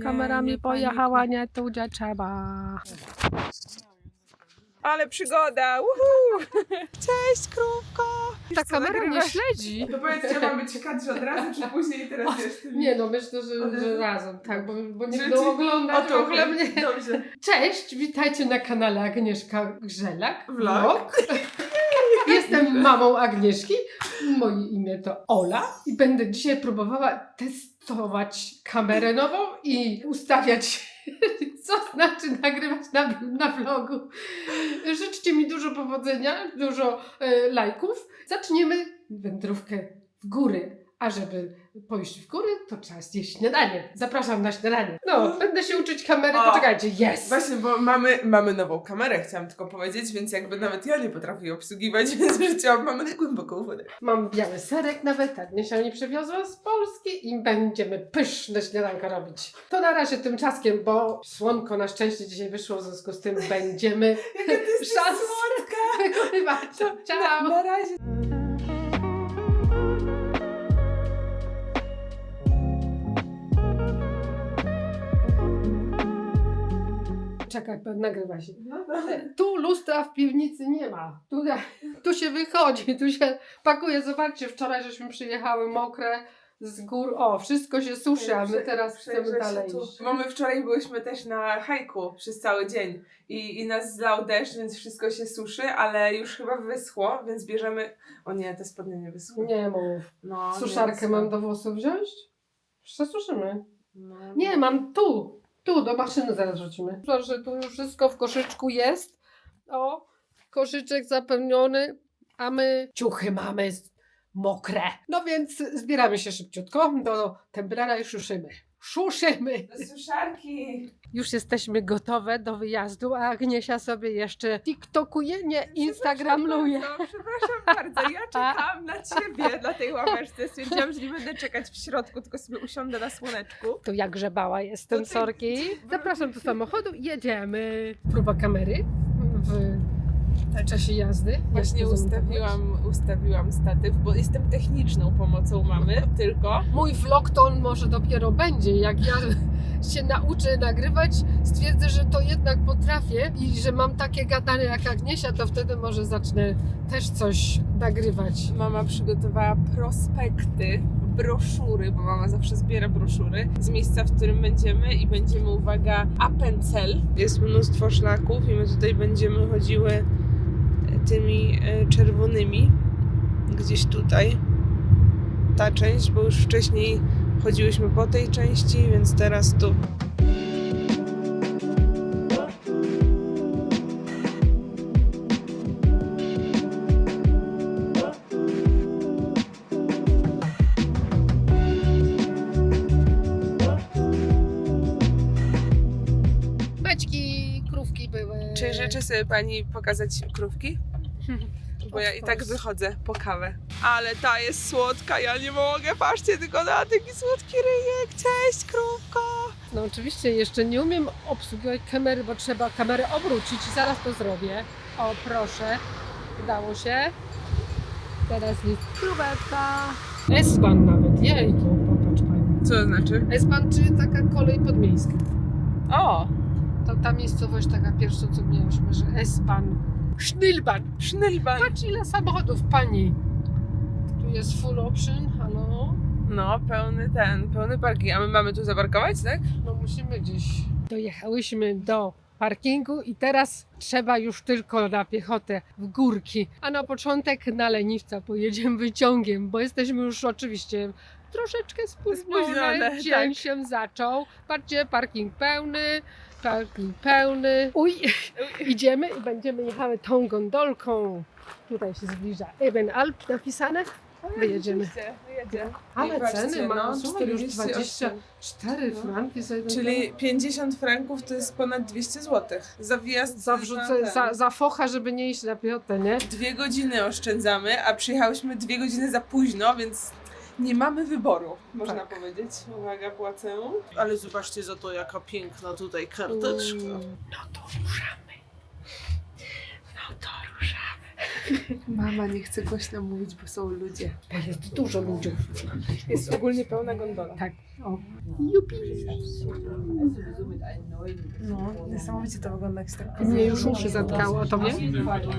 Kamerami pojechała, nie tu gdzie trzeba. Ale przygoda! Uhu! Cześć, krówko! Ta kamera mnie śledzi. To powiedz, czy mam być kadrze od razu, czy później teraz wiesz? Ty Nie no, myślę, że, że razem, tak, bo, bo nie Czy- będą oglądać w ogóle mnie. Dobrze. Cześć, witajcie na kanale Agnieszka Grzelak. Vlog. Jestem mamą Agnieszki. Moje imię to Ola i będę dzisiaj próbowała testować kamerę nową i ustawiać, co znaczy nagrywać na, na vlogu. Życzcie mi dużo powodzenia, dużo e, lajków. Zaczniemy wędrówkę w góry. A żeby pójść w góry, to trzeba zjeść śniadanie. Zapraszam na śniadanie. No, będę się uczyć kamery, O, poczekajcie, jest! Właśnie, bo mamy, mamy nową kamerę, chciałam tylko powiedzieć, więc jakby nawet ja nie potrafię jej obsługiwać, więc rzuciłam mamy głęboką wodę. Mam biały serek nawet, Agniesia mi przywiozła z Polski i będziemy pyszne śniadanko robić. To na razie tymczaskiem, bo słonko na szczęście dzisiaj wyszło, w związku z tym będziemy Jaka ty jesteś Szans. słodka! wykonywać. Ciao! na razie. Czekaj, nagrywa się. No dobra. Tu lustra w piwnicy nie ma. Tu, tu się wychodzi, tu się pakuje. Zobaczcie, wczoraj żeśmy przyjechały mokre z gór. O, wszystko się suszy, a my teraz chcemy dalej. Bo my wczoraj byłyśmy też na hajku przez cały dzień i, i nas zlał deszcz, więc wszystko się suszy, ale już chyba wyschło, więc bierzemy... O nie, te spodnie nie wyschły. Nie mów. No, nie Suszarkę wyschły. mam do włosów wziąć? Przesuszymy. No. Nie, mam tu. Tu, do maszyny zaraz wrzucimy. Proszę, tu już wszystko w koszyczku jest. O, koszyczek zapełniony, a my ciuchy mamy mokre. No więc zbieramy się szybciutko do temperara i szuszymy. Szuszymy! Do suszarki! Już jesteśmy gotowe do wyjazdu, a Agniesia sobie jeszcze tiktokuje, nie instagramluje. Przepraszam bardzo, przepraszam bardzo. Ja czekałam na ciebie na tej ławeczce. Stwierdziłam, że nie będę czekać w środku, tylko sobie usiądę na słoneczku. To jak grzebała jestem, ty- sorki. Zapraszam do samochodu i jedziemy. Próba kamery w czasie jazdy. Właśnie ustawiłam, ustawiłam statyw, bo jestem techniczną pomocą mamy tylko. Mój vlog to on może dopiero będzie. Jak ja się nauczę nagrywać, stwierdzę, że to jednak potrafię i że mam takie gadanie jak Agniesia, to wtedy może zacznę też coś nagrywać. Mama przygotowała prospekty, broszury, bo mama zawsze zbiera broszury z miejsca, w którym będziemy i będziemy, uwaga, Appenzell. Jest mnóstwo szlaków i my tutaj będziemy chodziły tymi e, czerwonymi, gdzieś tutaj. Ta część, bo już wcześniej chodziłyśmy po tej części, więc teraz tu. Beczki, krówki były. Czy życzy sobie pani pokazać krówki? Bo ja i tak wychodzę po kawę. Ale ta jest słodka, ja nie mogę. Patrzcie tylko na taki słodki ryjek. Cześć, krówko! No oczywiście jeszcze nie umiem obsługiwać kamery, bo trzeba kamerę obrócić i zaraz to zrobię. O proszę, udało się. Teraz jest króweczka. S-Bahn nawet, jejku, popatrz pani. Co to znaczy? S-Bahn, czyli taka kolej podmiejska. O! To ta miejscowość taka pierwsza, co mieliśmy, że S-Bahn. Schnillbahn. Sznylban. Patrz ile samochodów, pani. Tu jest full option, halo. No, pełny ten, pełny parking. A my mamy tu zaparkować, tak? No musimy gdzieś. Dojechałyśmy do parkingu i teraz trzeba już tylko na piechotę w górki. A na początek na leniwca pojedziemy wyciągiem, bo jesteśmy już oczywiście troszeczkę. Spóźnione, Dzień tak. się zaczął. Patrzcie, parking pełny, parking pełny. Uj, idziemy i będziemy jechały tą gondolką. Tutaj się zbliża Eben Alp napisane. Wyjedziemy. Wyjedzie. Ale ceny mamy no, słuchaj, już 48. 24 No. franki za jeden Czyli 50 franków to jest ponad 200 zł. Za wjazd Za, wrzucę, za, za focha, żeby nie iść na piechotę, nie? Dwie godziny oszczędzamy, a przyjechałyśmy dwie godziny za późno, więc nie mamy wyboru, można Tak. powiedzieć. Uwaga, płacę. Ale zobaczcie za to, jaka piękna tutaj karteczka. Mm. No to ruszamy. No to ruszamy. Mama nie chce głośno mówić, bo są ludzie. Jest dużo ludzi. Jest ogólnie pełna gondola. Tak. O, jupi. No, niesamowicie to wygląda jak tak. Mnie już uszy zatkało, a tobie?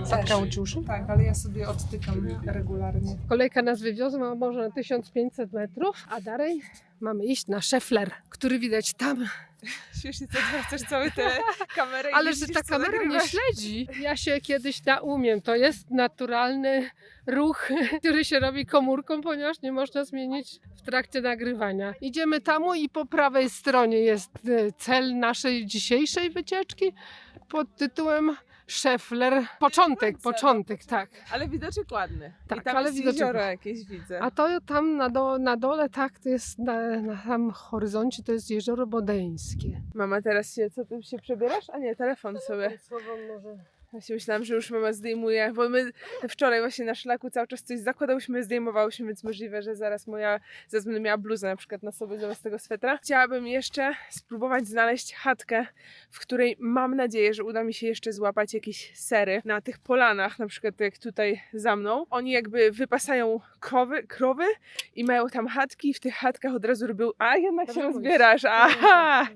Zatkało ci uszy? Tak, ale ja sobie odtykam regularnie. Kolejka nas wywiozła może na 1500 metrów, a dalej mamy iść na Szefler, który widać tam. Śmiesznie to odwracasz cały tę kamerę i Ale nie że widzisz, ta co kamera nie nagrywasz. śledzi. Ja się kiedyś naumiem. To jest naturalny ruch, który się robi komórką, ponieważ nie można zmienić w trakcie nagrywania. Idziemy tam i po prawej stronie jest e, cel naszej dzisiejszej wycieczki pod tytułem Szefler. Początek, Końca, początek, tak. Ale widoczek ładny. Tak, I tam ale jest jezioro jakieś widzę. A to tam na, do, na dole, tak, to jest na, na tam horyzoncie, to jest jezioro bodeńskie. Mama, teraz się, co ty się przebierasz? A nie, telefon sobie. Właśnie myślałam, że już mama zdejmuje, bo my wczoraj właśnie na szlaku cały czas coś zakładałyśmy, zdejmowałyśmy, więc możliwe, że zaraz moja, zaraz będę miała bluzę na przykład na sobie zamiast tego swetra. Chciałabym jeszcze spróbować znaleźć chatkę, w której mam nadzieję, że uda mi się jeszcze złapać jakieś sery na tych polanach, na przykład jak tutaj za mną. Oni jakby wypasają krowy, krowy i mają tam chatki i w tych chatkach od razu robią, a jednak się rozbierasz, aha!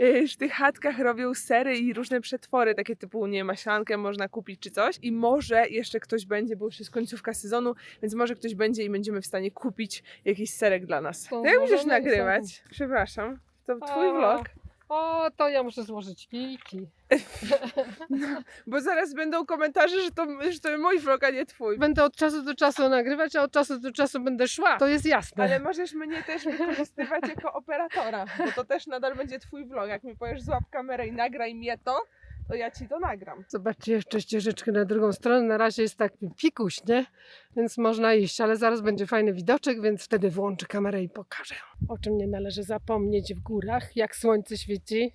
Y, w tych chatkach robią sery i różne przetwory, takie typu, nie maślankę można kupić czy coś. I może jeszcze ktoś będzie, bo już jest końcówka sezonu, więc może ktoś będzie i będziemy w stanie kupić jakiś serek dla nas. To jak będziesz nagrywać? Przepraszam. To twój A. vlog. O, to ja muszę złożyć kijki. Bo zaraz będą komentarze, że to, że to mój vlog, a nie twój. Będę od czasu do czasu nagrywać, a od czasu do czasu będę szła. To jest jasne. Ale możesz mnie też wykorzystywać jako operatora, bo to też nadal będzie twój vlog. Jak mi powiesz złap kamerę i nagraj mnie to, to ja ci to nagram. Zobaczcie jeszcze ścieżeczkę na drugą stronę. Na razie jest tak pikuś, nie? Więc można iść, ale zaraz będzie fajny widoczek, więc wtedy włączę kamerę i pokażę. O czym nie należy zapomnieć w górach, jak słońce świeci.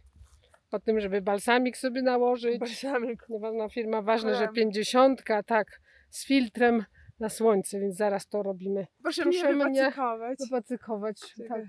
O tym, żeby balsamik sobie nałożyć. Balsamik. Nieważna firma, ważne, że pięćdziesiątka, tak, z filtrem na słońce, więc zaraz to robimy. Proszę, Proszę mnie mnie wypacykować. Wypacykować. Czekaj.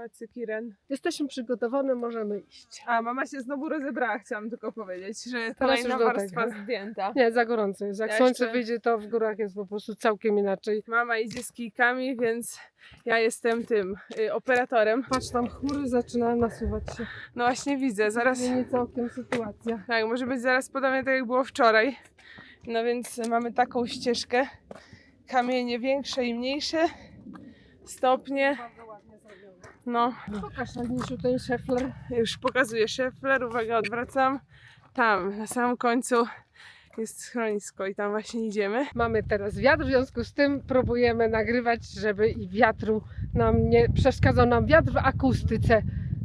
Tak. Pacykiren. Jesteśmy przygotowane, możemy iść. A, mama się znowu rozebrała, chciałam tylko powiedzieć, że kolejna już do warstwa tego. zdjęta. Nie, za gorąco jest. Jak Ja słońce jeszcze- wyjdzie, to w górach jest po prostu całkiem inaczej. Mama idzie z kijkami, więc ja jestem tym y, operatorem. Patrz, tam chmury zaczynają nasuwać się. No właśnie widzę, zaraz. Zmieni całkiem sytuacja. Tak, może być zaraz podobnie tak jak było wczoraj. No więc mamy taką ścieżkę. Kamienie większe i mniejsze. Stopnie. No, Pokaż Agniesiu ten szefler. już pokazuję szefler. Uwaga, odwracam. Tam, na samym końcu jest schronisko i tam właśnie idziemy. Mamy teraz wiatr, w związku z tym próbujemy nagrywać, żeby i wiatru nam nie przeszkadzał nam wiatr w akustyce.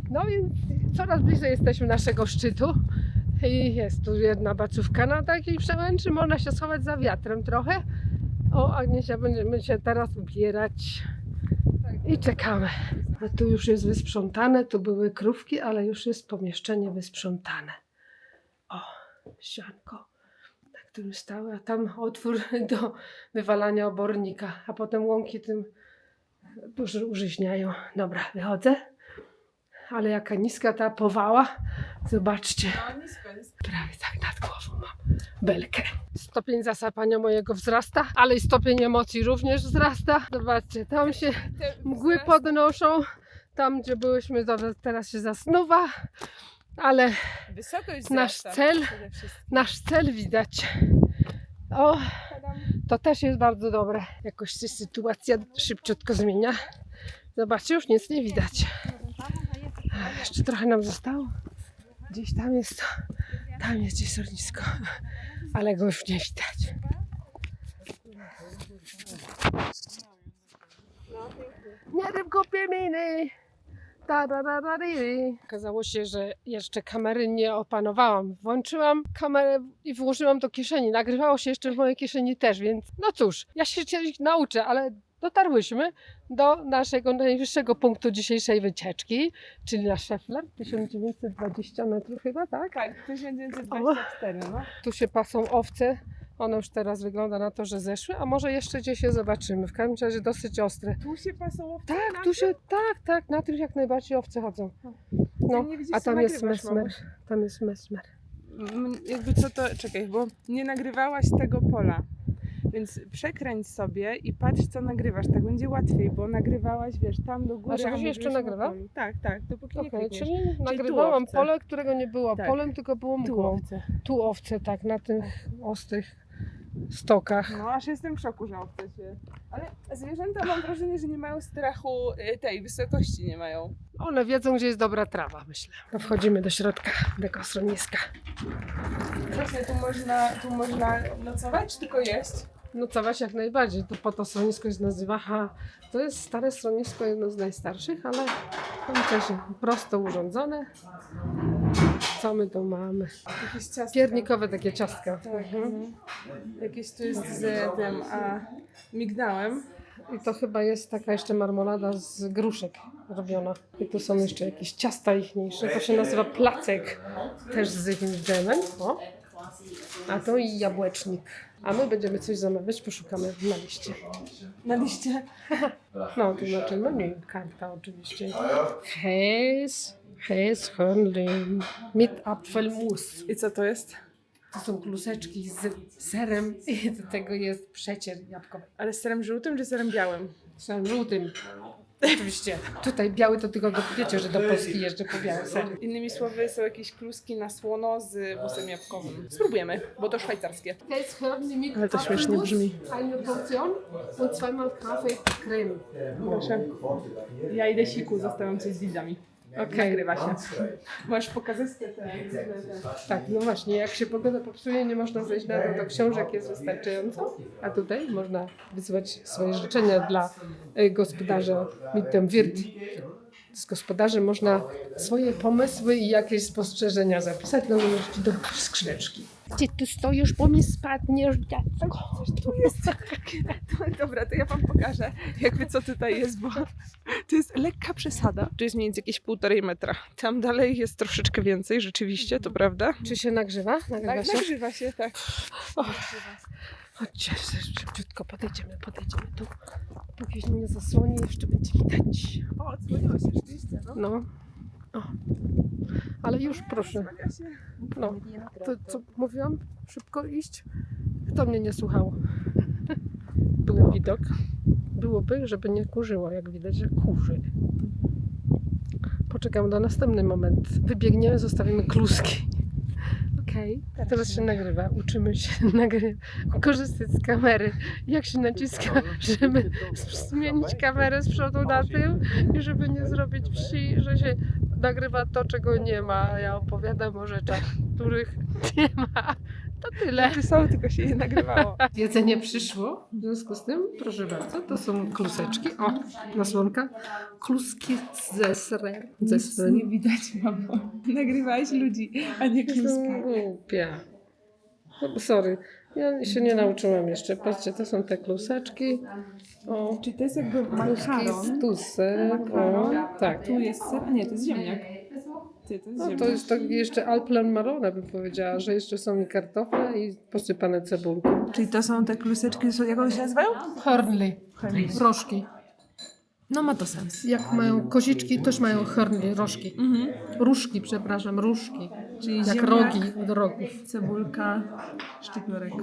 No więc coraz bliżej jesteśmy naszego szczytu. I jest tu jedna bacówka na takiej przełęczy, można się schować za wiatrem trochę. O, Agniesia, będziemy się teraz ubierać i czekamy. No tu już jest wysprzątane, tu były krówki, ale już jest pomieszczenie wysprzątane. O, sianko, na którym stały, a tam otwór do wywalania obornika, a potem łąki tym już użyźniają. Dobra, wychodzę. Ale jaka niska ta powała. Zobaczcie. No. Prawie tak nad głową mam belkę. Stopień zasapania mojego wzrasta, ale i stopień emocji również wzrasta. Zobaczcie, tam się mgły podnoszą. Tam, gdzie byłyśmy, teraz się zasnuwa, ale Nasz cel. nasz cel widać. O, to też jest bardzo dobre. Jakoś się sytuacja szybciutko zmienia. Zobaczcie, już nic nie widać. Jeszcze trochę nam zostało. Gdzieś tam jest to. Tam jest gdzieś sornisko. Ale go już nie widać. Nie rób głupie miny. Da, da, da, da, di. Okazało się, że jeszcze kamery nie opanowałam. Włączyłam kamerę i włożyłam do kieszeni. Nagrywało się jeszcze w mojej kieszeni też, więc no cóż, ja się czegoś nauczę, ale dotarłyśmy do naszego najwyższego punktu dzisiejszej wycieczki, czyli na Szefler, 1920 metrów chyba, tak? Tak, 1924, no. Tu się pasą owce. One już teraz wygląda na to, że zeszły, a może jeszcze gdzieś je zobaczymy. W każdym razie dosyć ostre. Tu się pasą owce Tak, tu się, tak, tak, na tym jak najbardziej owce chodzą. No, a tam jest mesmer. Tam jest mesmer. Jakby co to, czekaj, bo nie nagrywałaś tego pola. Więc przekręć sobie i patrz, co nagrywasz. Tak będzie łatwiej, bo nagrywałaś, wiesz, tam do góry. A czy a się jeszcze nagrywa? Tak, tak, dopóki nie Okej, klikniesz. czyli nagrywałam tułowce. pole, którego nie było Tak. polem, tylko było mgłą. Tułowce. Tu owce, tak, na tych ostrych stokach. No, aż jestem w szoku, że obce się... Ale zwierzęta mam wrażenie, że nie mają strachu y, tej wysokości, nie mają. One wiedzą, gdzie jest dobra trawa, myślę. To wchodzimy do środka tego schroniska. Właśnie, tu można, tu można nocować, tylko jeść? Nocować jak najbardziej, to po to schronisko się nazywa. Ha, to jest stare schronisko, jedno z najstarszych, ale jednocześnie prosto urządzone. Co my tu mamy? Jakieś ciastka. Piernikowe takie ciastka. Tak, mhm. Jakieś tu jest z tym, a migdałem. I to chyba jest taka jeszcze marmolada z gruszek robiona. I tu są jeszcze jakieś ciasta ichniejsze. To się nazywa placek. Też z jakimś dżemem. O. A to i jabłecznik. A my będziemy coś zamawiać, poszukamy na liście. Na liście. No, to znaczy menu, karta oczywiście. Hes, Hes Hörnli mit Apfelmus. I co to jest? To są kluseczki z serem i do tego jest przecier jabłkowy. Ale z serem żółtym czy serem białym? Serem żółtym. Oczywiście. Tutaj biały to tylko do, wiecie, że do Polski jeżdżę po biały ser. Innymi słowy są jakieś kluski na słono z musem jabłkowym. Spróbujemy, bo to szwajcarskie. Mit Ale to śmiesznie brzmi. Eine Portion und zweimal Kaffee Creme. Proszę. Ja idę siku, zostawiam coś z widzami. Okej. Nagrywa się. Możesz pokazać te, te, te, Tak, no właśnie, jak się pogoda popsuje, nie można zejść na to, to książek jest wystarczająco, a tutaj można wysyłać swoje życzenia dla y, gospodarza Mittem Wirt. Z gospodarzy można swoje pomysły i jakieś spostrzeżenia zapisać na możliwości do skrzyneczki. Gdzie ty stoisz, bo mi spadniesz, dziecko? Tu jest. Dobra, to ja wam pokażę, jakby co tutaj jest, bo to jest lekka przesada. Tu jest mniej więcej jakieś półtorej metra. Tam dalej jest troszeczkę więcej, rzeczywiście, to prawda. Czy się nagrzewa? Nagrywa Tak, się? nagrzywa się, tak. Chodźcie, szybciutko podejdziemy, podejdziemy tu. Póki się nie zasłoni, jeszcze będzie widać. O, odsłoniło się rzeczywiście, no. No. O. Ale już proszę. No. To co mówiłam? Szybko iść? Kto mnie nie słuchał? Był widok. Byłoby, żeby nie kurzyło, jak widać, że kurzy. Poczekam na następny moment. Wybiegniemy, zostawimy kluski. Okej, a teraz się nagrywa. Uczymy się nagry- korzystać z kamery. Jak się naciska, żeby zmienić kamerę z przodu na tył i żeby nie zrobić wsi, że się nagrywa to, czego nie ma. A ja opowiadam o rzeczach, których nie ma. To tyle. Czy są, tylko się je nagrywało. Jedzenie przyszło, w związku z tym, proszę bardzo, to są kluseczki. O, nasłonka. Kluski ze serem. Ze. Nie widać, mamo. Nagrywałeś ludzi, a nie kluski. Są głupie. No, sorry, ja się nie nauczyłam jeszcze. Patrzcie, to są te kluseczki. O, Czy to jest jakby kluski makaron? z tusek. O, tak. Tu jest ser, a nie, to jest ziemniak. Ty, to jest No, to jest tak jeszcze Alplen Marona, bym powiedziała, że jeszcze są i kartofle i posypane cebulką. Czyli to są te kluseczki, są- jak one się nazywają? Hornli, rożki. No ma to sens. Jak mają koziczki, też mają hornli, rożki. Różki, przepraszam, różki. Czyli Jak ziemniak, rogi od rogów. cebulka, szczypiorek.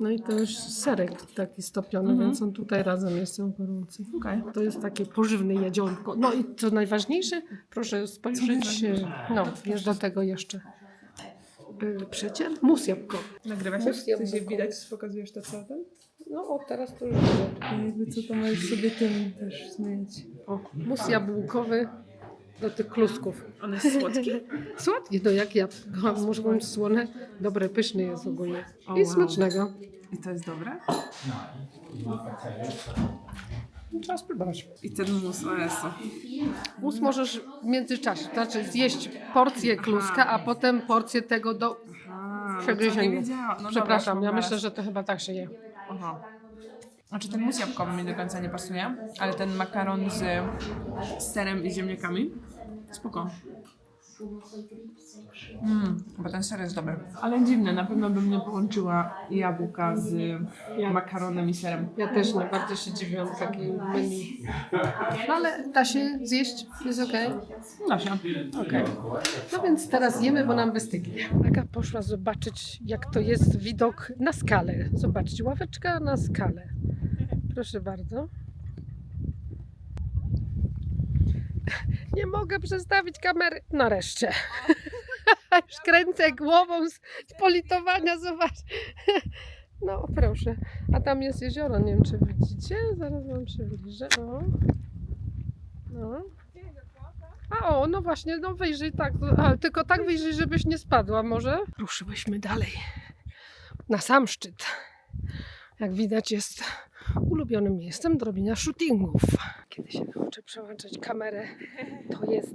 No i to już serek taki stopiony, więc on tutaj razem jest są gorący. Okej. To jest takie pożywne jedzionko. No i co najważniejsze, proszę spojrzeć, e, no jest do tego jeszcze e, przecier, mus jabłkowy. Nagrywa się? Sensie jabłkowy. widać, pokazujesz to co ten? No o, teraz to już jakby co to możesz sobie tym też zmienić. O, mus jabłkowy do tych klusków. On jest słodki? Słodki, no jak jabłko, może być słone, dobre, pyszny jest ogólnie. O, I wow. smacznego. I to jest dobre? Trzeba spróbować. I ten mus, o Jezu. Mus możesz w międzyczasie, to znaczy zjeść porcję kluska, a potem porcję tego do A, przegryzienia. No Przepraszam, dobra, ja myślę, że to chyba tak się je. Aha. Znaczy ten mus jabłkowy mi do końca nie pasuje, ale ten makaron z, z serem i ziemniakami spoko. Mm, bo ten ser jest dobry. Ale dziwne, na pewno bym nie połączyła jabłka z makaronem i serem. Ja też najbardziej się dziwiłam takim menu. No ale da się zjeść, jest okej. Da się. Okej. No więc teraz jemy, bo nam wystygnie. Aga poszła zobaczyć, jak to jest widok na skalę. Zobaczcie, ławeczka na skalę. Proszę bardzo. Nie mogę przestawić kamery. Nareszcie. Już kręcę głową z, z politowania, zobacz. No proszę. A tam jest jezioro, nie wiem czy widzicie. Zaraz wam przybliżę. O. No. A o, no właśnie, no wyjrzyj tak, a, tylko tak wyjrzyj, żebyś nie spadła może. Ruszyłyśmy dalej, na sam szczyt. Jak widać jest ulubionym miejscem do robienia shootingów. Kiedy się nauczę przełączać kamerę, to jest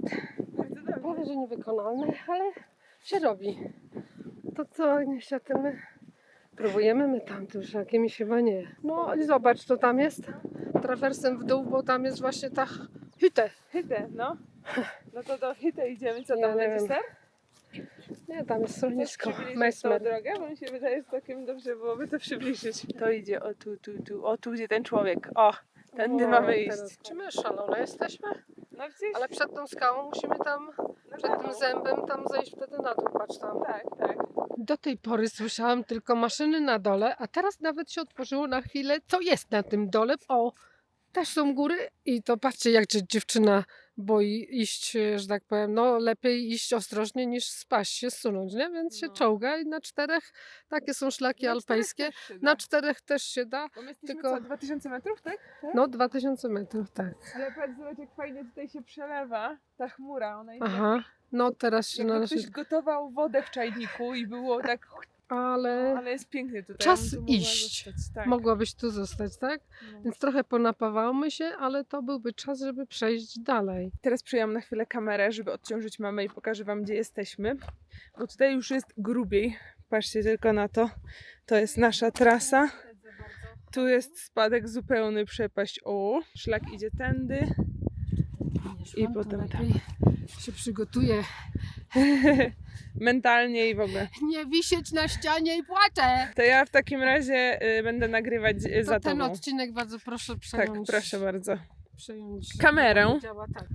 prawie, że niewykonalne, ale się robi. To co, niestety my próbujemy, my tamtym i chyba nie. No i zobacz, co tam jest. Trawersem w dół, bo tam jest właśnie ta hyte. Hytę, no. No to do Hytę idziemy. Co Ja tam nie będzie ser? Nie, tam jest schronisko. Mesmer. drogę, bo mi się wydaje, że całkiem dobrze byłoby to przybliżyć. To idzie o tu, tu, tu, o tu, gdzie ten człowiek. O, tędy O, mamy iść. teraz. Czy my szalone jesteśmy? No przecież... Ale przed tą skałą musimy tam, na przed prawo. tym zębem tam zejść wtedy na dół, patrz tam. Tak, tak. Do tej pory słyszałam tylko maszyny na dole, a teraz nawet się otworzyło na chwilę, co jest na tym dole. O, też są góry i to patrzcie, jak dziewczyna boi iść, e, że tak powiem, no lepiej iść ostrożnie niż spaść się, zsunąć, nie? Więc się No. czołga i na czterech takie są szlaki Na alpejskie. czterech. Na czterech też się da. Bo my tylko- co, 2000 metrów, tak? No 2000 metrów, tak. Ale patrz, zobacz jak fajnie tutaj się przelewa ta chmura. Ona idzie Aha, no teraz się Jakby należy. ktoś gotował wodę w czajniku i było tak, Ale ale jest pięknie tutaj. Czas ja mogła iść. Zostać. Tak. mogłabyś tu zostać, tak? No. Więc trochę ponapawałmy się, ale to byłby czas, żeby przejść dalej. Teraz przyjęłam na chwilę kamerę, żeby odciążyć mamę i pokażę wam, gdzie jesteśmy. Bo tutaj już jest grubiej. Patrzcie tylko na to. To jest nasza trasa. Tu jest spadek zupełny, przepaść. O, szlak idzie tędy. I potem tam. Się przygotuje. Mentalnie i w ogóle. Nie wisieć na ścianie i płaczę. To ja w takim razie y, będę nagrywać y, To za ten tobą. odcinek bardzo proszę Tak, przejąć. proszę bardzo. Przejąć. Kamerę. Działa tak.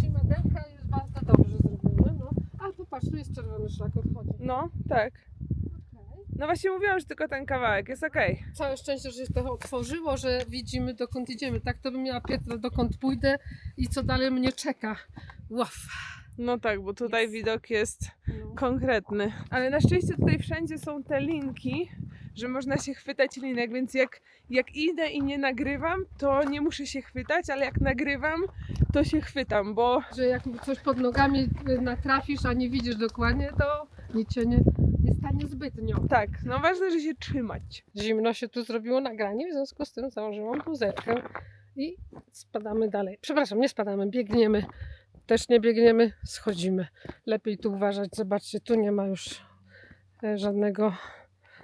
Simadełka jest bardzo dobrze zrobione. No. A tu patrz, tu jest czerwony szlak odchodzi. No, tak. No właśnie mówiłam, że tylko ten kawałek jest okej. Całe szczęście, że się to otworzyło, że widzimy dokąd idziemy. Tak to bym miała Pietra, dokąd pójdę i co dalej mnie czeka. Łaf. No tak, bo tutaj Jest. widok jest No. konkretny. Ale na szczęście tutaj wszędzie są te linki, że można się chwytać linek, więc jak, jak idę i nie nagrywam, to nie muszę się chwytać, ale jak nagrywam, to się chwytam, bo Że jak coś pod nogami y, natrafisz, a nie widzisz dokładnie, to nic cię nie stanie zbytnio. tak, no ważne, że się trzymać. Zimno się tu zrobiło nagranie, w związku z tym założyłam bluzeczkę i spadamy dalej. Przepraszam, nie spadamy, biegniemy. Też nie biegniemy, schodzimy. Lepiej tu uważać. Zobaczcie, tu nie ma już e, żadnego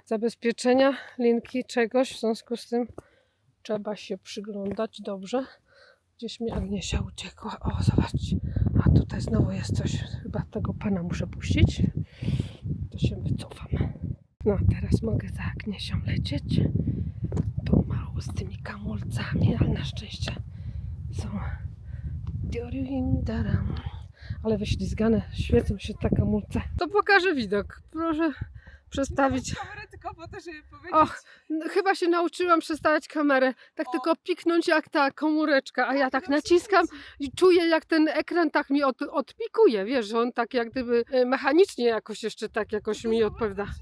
zabezpieczenia, linki, czegoś. W związku z tym trzeba się przyglądać dobrze. Gdzieś mi Agniesia uciekła. O, zobaczcie. A tutaj znowu jest coś. Chyba tego pana muszę puścić. To się wycofam. No, teraz mogę za Agniesią lecieć. Pomału z tymi kamulcami, ale na szczęście są. Ale wyślizgane, świecą się te kamulce. To pokażę widok. Proszę przestawić. Kamerę tylko po to, żeby powiedzieć, Och, No, chyba się nauczyłam przestawiać kamerę. Tak O. tylko piknąć jak ta komóreczka, a ja tak naciskam i czuję jak ten ekran tak mi od, odpikuje, wiesz, że on tak jak gdyby e, mechanicznie jakoś jeszcze tak jakoś mi odpowiada.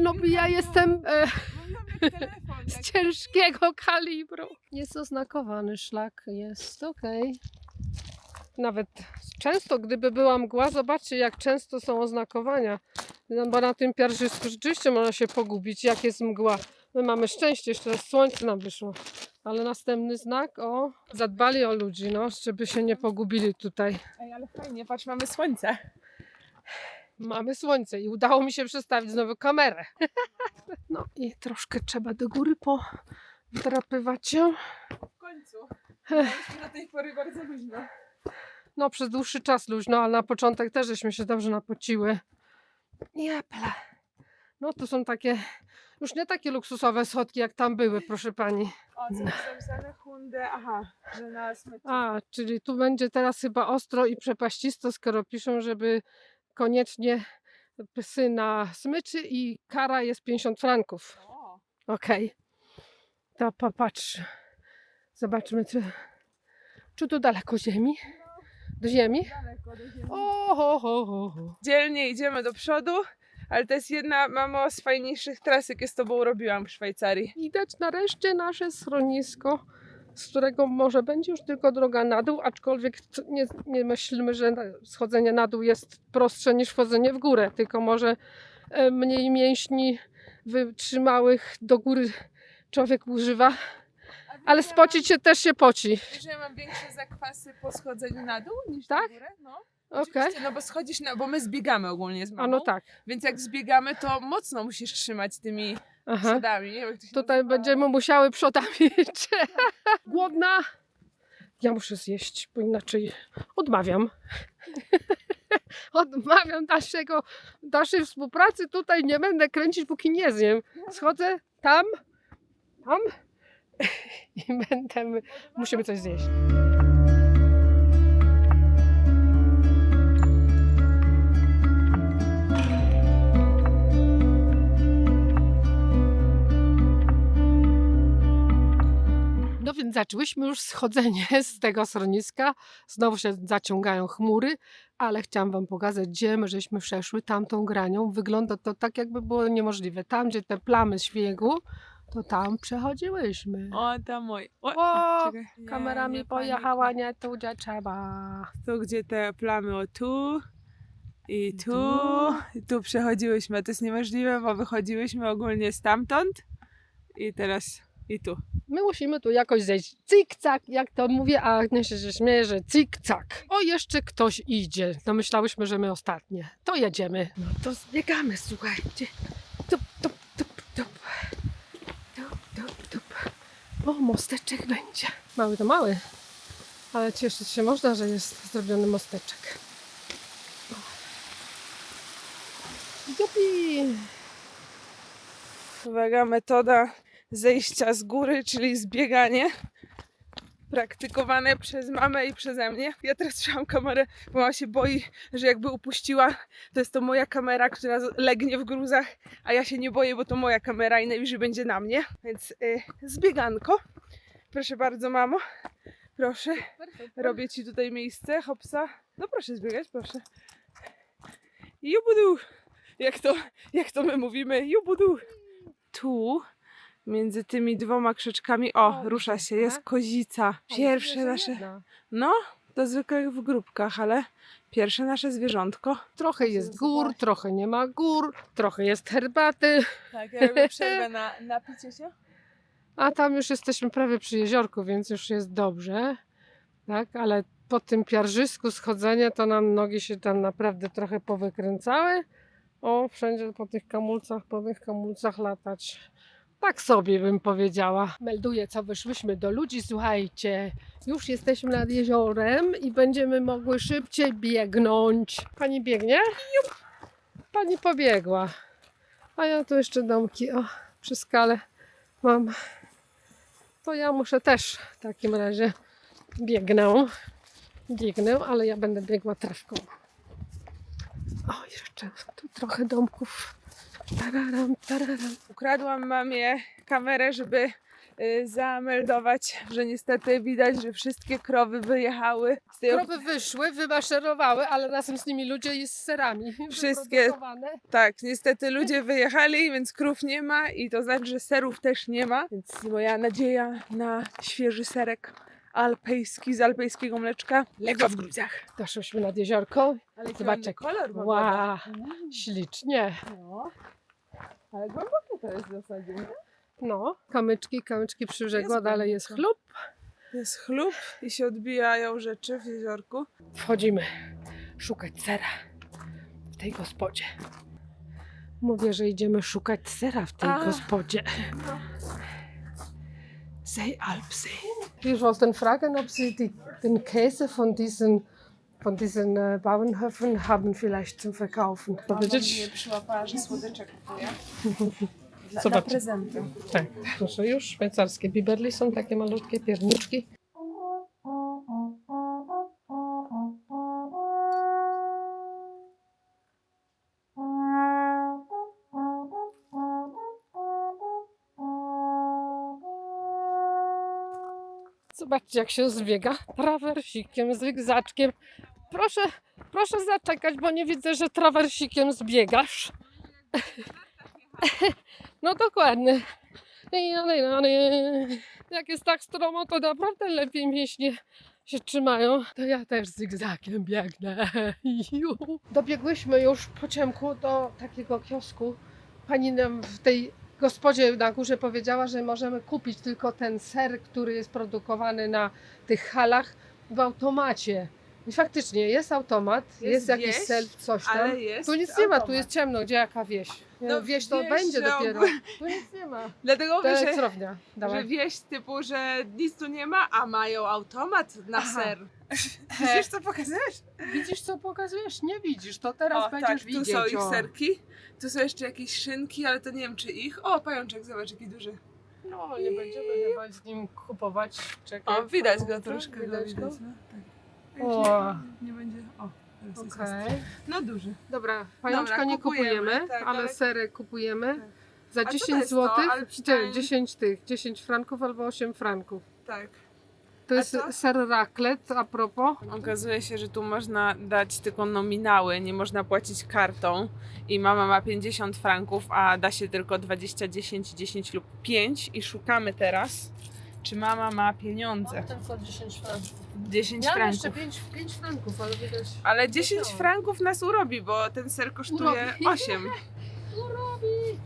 No bo ja jestem e, Mówiłam jak telefon. z ciężkiego kalibru. Jest oznakowany szlak, jest okej. Nawet często, gdyby była mgła, zobaczcie jak często są oznakowania. No, bo na tym pierzysku rzeczywiście można się pogubić, jak jest mgła. My mamy szczęście, jeszcze raz słońce nam wyszło. Ale następny znak, o, zadbali o ludzi, no, żeby się nie pogubili tutaj. Ej, ale fajnie, patrz, mamy słońce. Mamy słońce i udało mi się przestawić znowu kamerę. No i troszkę trzeba do góry podrapywać się. W końcu. Byliśmy do tej pory bardzo luźno. No, przez dłuższy czas luźno, ale na początek też żeśmy się dobrze napociły. Jeple. No, to są takie, już nie takie luksusowe schodki, jak tam były, proszę pani. O, co jest napisane? Hunde, aha, że na smyczy. A, czyli tu będzie teraz chyba ostro i przepaścisto, skoro piszą, żeby koniecznie psy na smyczy i kara jest 50 franków. O, Okej. To popatrz. Zobaczmy, czy, czy tu daleko ziemi? Do ziemi? daleko do ziemi. O, ho, ho, ho. Dzielnie idziemy do przodu, ale to jest jedna, mamo, z fajniejszych tras, jakie z tobą robiłam w Szwajcarii. Widać nareszcie nasze schronisko, z którego może będzie już tylko droga na dół, aczkolwiek nie, nie myślmy, że schodzenie na dół jest prostsze niż wchodzenie w górę, tylko może e, mniej mięśni wytrzymałych do góry człowiek używa, ale spocić się też się poci. Wiesz, że ja mam większe zakwasy po schodzeniu na dół niż Tak? na górę? No. Okej. Oczywiście, No bo schodzisz na, bo my zbiegamy ogólnie z mamą. A no tak. Więc jak zbiegamy, to mocno musisz trzymać tymi Aha. przodami. Nie wiem, jak to się Tutaj nazywa. będziemy musiały przodami. Głodna? Ja muszę zjeść, bo inaczej odmawiam. odmawiam naszego, naszej współpracy. Tutaj nie będę kręcić, póki nie zjem. Schodzę tam, tam i będę, musimy coś zjeść. No więc zaczęłyśmy już schodzenie z tego schroniska. Znowu się zaciągają chmury, ale chciałam Wam pokazać, gdzie my żeśmy przeszły tamtą granią. Wygląda to tak, jakby było niemożliwe. Tam, gdzie te plamy śniegu, to tam przechodziłyśmy. O, tam mój. O, O, czekaj. Kamerami nie pojechała, nie tu, gdzie trzeba. Tu, gdzie te plamy, o tu i tu. I tu przechodziłyśmy. To jest niemożliwe, bo wychodziłyśmy ogólnie stamtąd i teraz i tu. My musimy tu jakoś zejść. Cik-cak, jak to mówię, a Agniesia się śmieje, że cik-cak. O, jeszcze ktoś idzie. No myślałyśmy, że my ostatnie. To jedziemy. No to zbiegamy, słuchajcie. O, mosteczek będzie. Mały to mały. Ale cieszyć się można, że jest zrobiony mosteczek. Jupi! Uwaga, metoda zejścia z góry, czyli zbieganie. Praktykowane przez mamę i przeze mnie. Ja teraz trzymam kamerę, bo mama się boi, że jakby upuściła, to jest to moja kamera, która legnie w gruzach, a ja się nie boję, bo to moja kamera i najwyżej będzie na mnie. Więc y, zbieganko. Proszę bardzo, mamo. Proszę. Robię ci tutaj miejsce, hopsa. No proszę zbiegać, proszę. Jubudu. Jak to, jak to my mówimy? Jubudu. Tu, między tymi dwoma krzaczkami, o, rusza się, widzę. jest kozica. Pierwsze nasze, no, to zwykle w grupkach, ale pierwsze nasze zwierzątko. Trochę jest gór, trochę nie ma gór, trochę jest herbaty, Tak, ja robię przerwę na napicie się. a tam już jesteśmy prawie przy jeziorku, więc już jest dobrze. Tak, ale po tym piarżysku schodzenia to nam nogi się tam naprawdę trochę powykręcały. O, wszędzie po tych kamulcach, po tych kamulcach latać. Tak sobie bym powiedziała. Melduję, co wyszłyśmy do ludzi. Słuchajcie, już jesteśmy nad jeziorem i będziemy mogły szybciej biegnąć. Pani biegnie? Jup. Pani pobiegła. A ja tu jeszcze domki, o, przy skale mam. To ja muszę też w takim razie biegnę. Biegnę, ale ja będę biegła trawką. O, jeszcze tu trochę domków. Tararam, tararam. Ukradłam mamie kamerę, żeby y, zameldować, że niestety widać, że wszystkie krowy wyjechały z tej Krowy wyszły, wymaszerowały, ale razem z nimi ludzie i z serami. Wszystkie-. Tak, niestety ludzie wyjechali, więc krów nie ma i to znaczy, że serów też nie ma. Więc moja nadzieja na świeży serek alpejski z alpejskiego mleczka legła w gruzach. Doszłyśmy nad jeziorko. Ale Zobacz, jak- kolor ma Wow, woda. ślicznie. No. Ale głębokie to jest w zasadzie. nie? No, kamyczki, kamyczki przy brzegu, a Jest dalej jest głęboko. chlub. Jest chlub i się odbijają rzeczy w jeziorku. Wchodzimy szukać sera w tej gospodzie. Mówię, że idziemy szukać sera w tej A. gospodzie. No. Sei Wir wollten fragen, ob Sie die, den Käse von diesen von diesen äh, Bauernhöfen haben vielleicht zum Verkaufen. Powiedzieć? mnie przyłapała, że słodycze kupuje. Dla, Zobacz. dla prezentu. Tak, proszę już. Szwajcarskie biberli są takie malutkie pierniczki. Zobaczcie, jak się zbiega trawersikiem, zygzaczkiem. Proszę, proszę zaczekać, bo nie widzę, że trawersikiem zbiegasz. No dokładnie. Jak jest tak stromo, to naprawdę lepiej mięśnie się trzymają. To ja też zygzakiem biegnę. Ju. Dobiegłyśmy już po ciemku do takiego kiosku. Pani nam w tej gospodzie na górze powiedziała, że możemy kupić tylko ten ser, który jest produkowany na tych halach w automacie. I faktycznie jest automat, jest, Jest jakiś wieś, self, coś tam. Ale jest Tu nic nie ma, tu automat. jest ciemno, gdzie jaka wieś. No, No, wieś to wieś, będzie dopiero. Tu nic nie ma. Dlatego mówię, że, że wieś typu, że nic tu nie ma, a mają automat na Aha. ser. Widzisz co pokazujesz? Widzisz co pokazujesz? Nie widzisz, to teraz O, będziesz tak, tu widzieć. są ich o. serki. Tu są jeszcze jakieś szynki, ale to nie wiem czy ich. O, pajączek, zobacz jaki duży. No, nie będziemy chyba z nim kupować. Czekaj. O, widać go Tak, troszkę. Widać go? no, tak. O. Nie będzie. O, Okej. No duży. Dobra, pajączka Dobra, nie kupujemy, kupujemy, tak, ale ale- sery kupujemy. Tak. Za co to 10 jest to? zł, Ale przynajmniej- 10 tych, 10 franków albo 8 franków. Tak. To A jest co? ser raclette, a propos. Okazuje się, że tu można dać tylko nominały, nie można płacić kartą i mama ma 50 franków, a da się tylko 20, 10, 10 lub 5 i szukamy teraz, czy mama ma pieniądze. tylko 10 franków. 10 Ja mam franków. jeszcze 5, 5 franków, ale widać. Ale 10 Wiedziałam. franków nas urobi, bo ten ser kosztuje Urobi. 8. Urobi.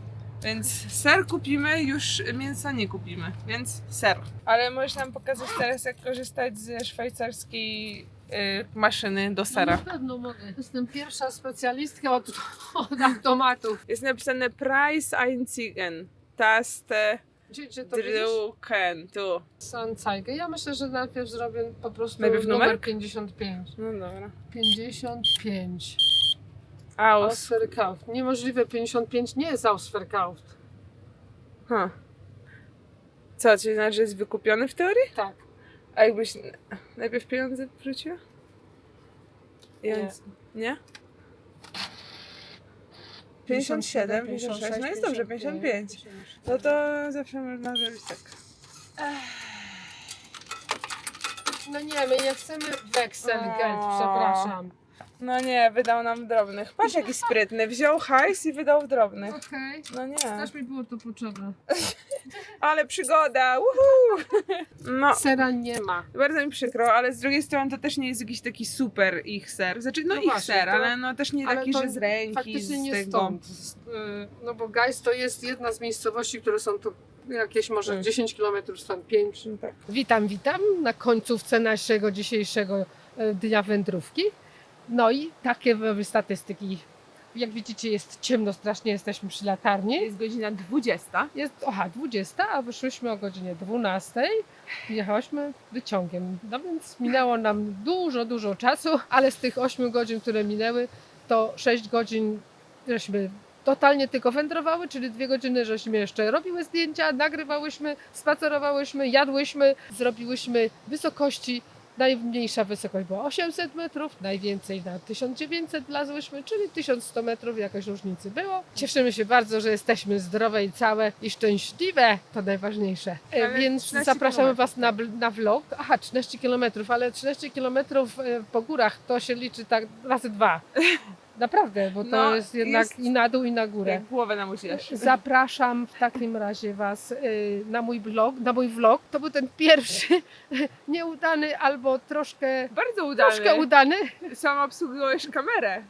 Więc ser kupimy, już mięsa nie kupimy, więc ser. Ale możesz nam pokazać teraz, jak korzystać ze szwajcarskiej y, maszyny do No, sera. na pewno mogę. Jestem pierwsza specjalistka od, od automatów. Jest napisane Preis einzigen. Taste Gdzie, gdzie to widzisz? drucken. Tu. Anzeige. Ja myślę, że najpierw zrobię po prostu Najpierw numer numer? 55. No dobra. 55. Aus. Ausverkauft. Niemożliwe 55 nie jest Ausverkauft. Huh. Co, czyli znaczy, że jest wykupiony w teorii? Tak. A jakbyś najpierw pieniądze wróciła? Ja Nie. nic- Nie? 57, 56, no jest dobrze, 55. No to zawsze można zrobić tak. No nie, my nie chcemy weksel O. geld, przepraszam. No nie, wydał nam drobnych. Patrz jaki sprytny. Wziął hajs i wydał w drobnych. Okej. No nie. Też mi było to potrzebne. Ale przygoda! Uhu! No, Sera nie ma. bardzo mi przykro, ale z drugiej strony to też nie jest jakiś taki super ich ser. Znaczy, no, No ich właśnie, ser, to- ale no też nie ale taki, to że z ręki, Faktycznie z nie tego. stąd. Z- y, No bo Gajs to jest jedna z miejscowości, które są tu jakieś może Mm. 10 km stąd, 5. Tak. Witam, witam na końcówce naszego dzisiejszego e, dnia wędrówki. No i takie były statystyki. Jak widzicie jest ciemno strasznie, jesteśmy przy latarni. Jest godzina 20. Jest, aha, 20, a wyszłyśmy o godzinie 12. Jechałyśmy wyciągiem. No więc minęło nam dużo, dużo czasu, ale z tych 8 godzin, które minęły, to 6 godzin żeśmy totalnie tylko wędrowały, czyli dwie godziny żeśmy jeszcze robiły zdjęcia, nagrywałyśmy, spacerowałyśmy, jadłyśmy, zrobiłyśmy wysokości. Najmniejsza wysokość była 800 metrów, najwięcej na 1900 wlazłyśmy, czyli 1100 metrów, jakoś różnicy było. Cieszymy się bardzo, że jesteśmy zdrowe i całe i szczęśliwe, to najważniejsze. E, Ale Więc 13 zapraszamy Was na, na vlog. Aha, 13 kilometrów, ale 13 kilometrów e, po górach to się liczy tak razy dwa. Naprawdę, bo to No, jest jednak jest- i na dół, i na górę. Jak głowę nam uciesz. Zapraszam w takim razie Was y, na mój blog, na mój vlog. To był ten pierwszy nieudany albo troszkę, Bardzo udany. troszkę udany, Sam obsługujesz kamerę.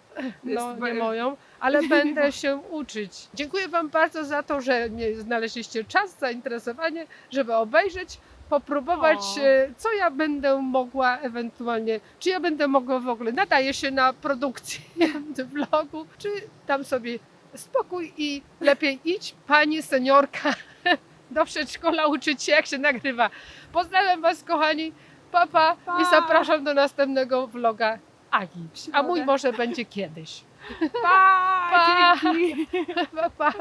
no nie moją, ale będę się uczyć. Dziękuję Wam bardzo za to, że znaleźliście czas, zainteresowanie, żeby obejrzeć, popróbować, O. e, co ja będę mogła ewentualnie, czy ja będę mogła w ogóle, nadaje się na produkcję vlogu, czy tam sobie spokój i lepiej idź, pani seniorka, do przedszkola uczyć się, jak się nagrywa. Pozdrawiam Was, kochani, papa pa, i zapraszam do następnego vloga. Agi, a mój może będzie kiedyś. Pa! Pa! Dzięki! Pa, pa.